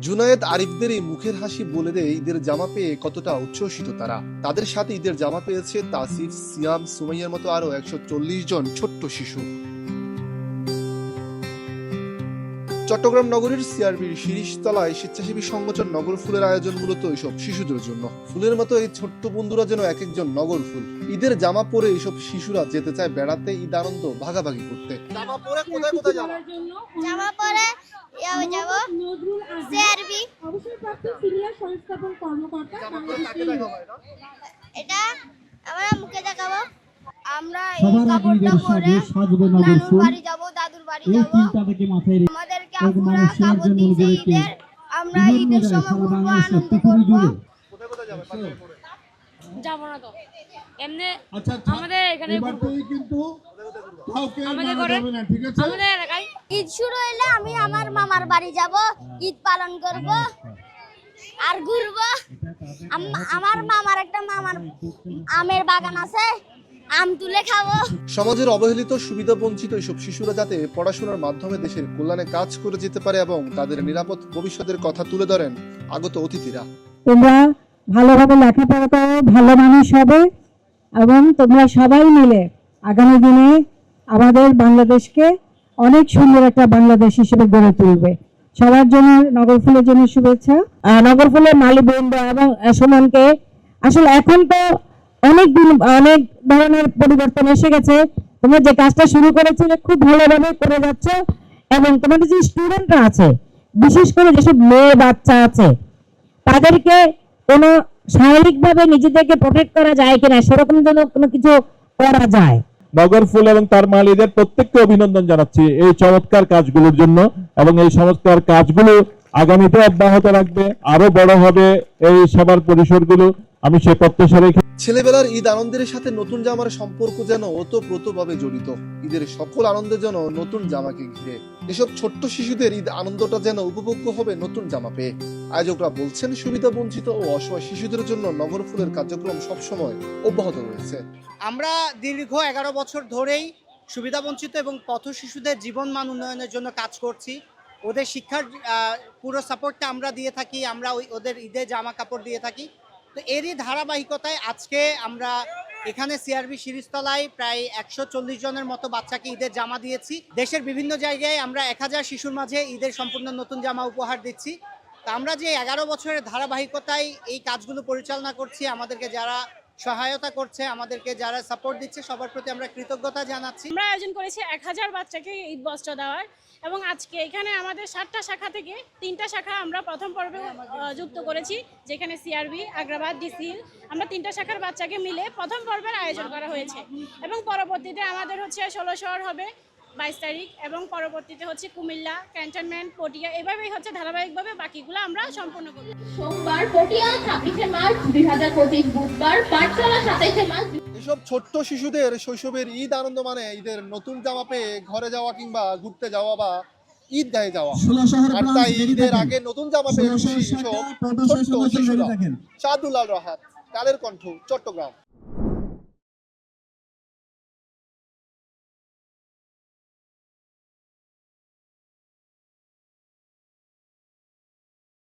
জুনায়েদ আরিফদের এই মুখের হাসি বলে দেয়, ঈদের জামা পেয়ে কতটা উচ্ছ্বসিত তারা। তাদের সাথে ঈদের জামা পেয়েছে তাসিফ, সিয়াম, সুমাইয়ার মতো আরও একশো চল্লিশ জন ছোট্ট শিশু। চট্টগ্রাম নগরীর সিআরবির শিরিষতলায় স্বেচ্ছাসেবী সংগঠন নগর ফুলের আয়োজন মূলত এইসব শিশুদের জন্য। ফুলের মতো এই ছোট্ট বন্ধুরা যেন এক একজন নগর ফুল। ঈদের জামা পরে এইসব শিশুরা যেতে চায় বেড়াতে ঈদ আনন্দ ভাগাভাগি করতে। জামা পরে কোথায় কোথায় যাব? জামা পরে যাব যাব। সিআরবি। অবসরপ্রাপ্ত সিনিয়র সংস্থাপন কর্মকর্তা এটা? আমরা মুখে দেখাবো। আমরা এই কাপড়টা পরে নানুর বাড়ি যাব দাদুর বাড়ি এই চিন্তা থেকে মাথায় রেখে আমাদেরকে এরকম মানুষের জন্য নিজেদেরকে ঈদের আমরা ঈদের সময় ঘুরবো আনন্দ করব জুড়ে কোথায় কোথায় যাবে পাঞ্জাবি পরে যাব না তো। এমনি আচ্ছা আমাদের এখানে কিন্তু আমাদের ঘরে- যাবে না ঠিক আছে? আমাদের এলাকায় ঈদ শুরু হইলে আমি আমার মামার বাড়ি যাব ঈদ পালন করব আর ঘুরবো। আম- আমার মামার একটা মামার আমের বাগান আছে। আম তুলে খাব। সমাজের অবহেলিত সুবিধা বঞ্চিত এইসব শিশুরা যাতে পড়াশোনার মাধ্যমে দেশের কল্যাণে কাজ করে যেতে পারে এবং তাদের নিরাপদ ভবিষ্যতের কথা তুলে ধরেন আগত অতিথিরা। তোমরা ভালোভাবে লেখাপড়া করো ভালো মানুষ হবে এবং তোমরা সবাই মিলে আগামী দিনে আমাদের বাংলাদেশকে অনেক সুন্দর একটা বাংলাদেশ হিসেবে গড়ে তুলবে। সবার জন্য নগরফুলের জন্য শুভেচ্ছা। আহ, নগরফুলের মালি বৃন্দ এবং সুমনকে আসলে এখন তো অনেক দিন অনেক ধরনের পরিবর্তন এসে গেছে। তোমরা যে কাজটা শুরু করেছিলে খুব ভালোভাবে করে যাচ্ছ এবং তোমাদের যে স্টুডেন্টরা আছে, বিশেষ করে যেসব মেয়ে বাচ্চা আছে, তাদেরকে কোনো শারীরিকভাবে নিজেদেরকে প্রোটেক্ট করা যায় কিনা, সেরকম যেন কোনো কিছু করা যায়। নগর ফুল এবং তার মালিদের প্রত্যেককে অভিনন্দন জানাচ্ছি এই চমৎকার কাজগুলোর জন্য এবং এই চমৎকার কাজগুলো আগামীতে অব্যাহত রাখবে, আরও বড় হবে এই সেবার পরিসরগুলো। আমি সে প্রত্যাশা রেখে ছেলেবেলার ঈদ আনন্দের সাথে নতুন জামার সম্পর্ক যেন ওতপ্রোতভাবে জড়িত। ঈদের সকল আনন্দের যেন নতুন জামাকে ঘিরে। এসব ছোট্ট শিশুদের ঈদ আনন্দটা যেন উপভোগ্য হবে নতুন জামা পেয়ে। আয়োজকরা বলছেন সুবিধা বঞ্চিত ও অসহায় শিশুদের জন্য নগর ফুলের কার্যক্রম সবসময় অব্যাহত রয়েছে। আমরা দীর্ঘ এগারো বছর ধরেই সুবিধাবঞ্চিত এবং পথ শিশুদের জীবন মান উন্নয়নের জন্য কাজ করছি। ওদের শিক্ষার আহ, পুরো সাপোর্টটা আমরা দিয়ে থাকি আমরা ওই ওদের ঈদে জামা কাপড় দিয়ে থাকি। তো এরই ধারাবাহিকতায় আজকে আমরা এখানে সিআরবি সিরিজতলায় প্রায় একশো চল্লিশ জনের মতো বাচ্চাকে ঈদের জামা দিয়েছি। দেশের বিভিন্ন জায়গায় আমরা এক হাজার শিশুর মাঝে ঈদের সম্পূর্ণ নতুন জামা উপহার দিচ্ছি। তা আমরা যে এগারো বছরের ধারাবাহিকতায় এই কাজগুলো পরিচালনা করছি, আমাদেরকে যারা সহায়তা করছে, আমাদেরকে যারা সাপোর্ট দিচ্ছে, সবার প্রতি আমরা কৃতজ্ঞতা জানাচ্ছি। আমরা আয়োজন করেছি এক হাজার বাচ্চাকে ঈদ বস্ত্র দেওয়ার এবং আজকে এখানে আমাদের সাতটা শাখা থেকে তিনটা শাখা আমরা প্রথম পর্বে যুক্ত করেছি, যেখানে সিআরবি আগ্রাবাদ ডিসিল আমরা তিনটা শাখার বাচ্চাকে মিলে প্রথম পর্বের আয়োজন করা হয়েছে। এবং পরবর্তীতে আমাদের হচ্ছে ষোলো শহর হবে বাইশ তারিখ এবং পরবর্তীতে হচ্ছে কুমিল্লা ক্যান্টনমেন্ট পটিয়া এভাবেই হচ্ছে ধারাবাহিকভাবে বাকিগুলো আমরা সম্পূর্ণ করব। সোমবার পটিয়া ছাব্বিশে মার্চ দুই হাজার পঁচিশ বুধবার পাঠশালা সাতাইশে মার্চ। এসব ছোট্ট শিশুদের শৈশবের ঈদ আনন্দ মানে ঈদের নতুন জামা পেয়ে ঘরে যাওয়া কিংবা ঘুরতে যাওয়া বা ঈদ গায়ে যাওয়া আর তাই ঈদের আগে নতুন জামা পেয়ে সব ছোট্ট শিশুরা। থাকেন। শাদুল্লাল রাহাত কালের কণ্ঠ চট্টগ্রাম।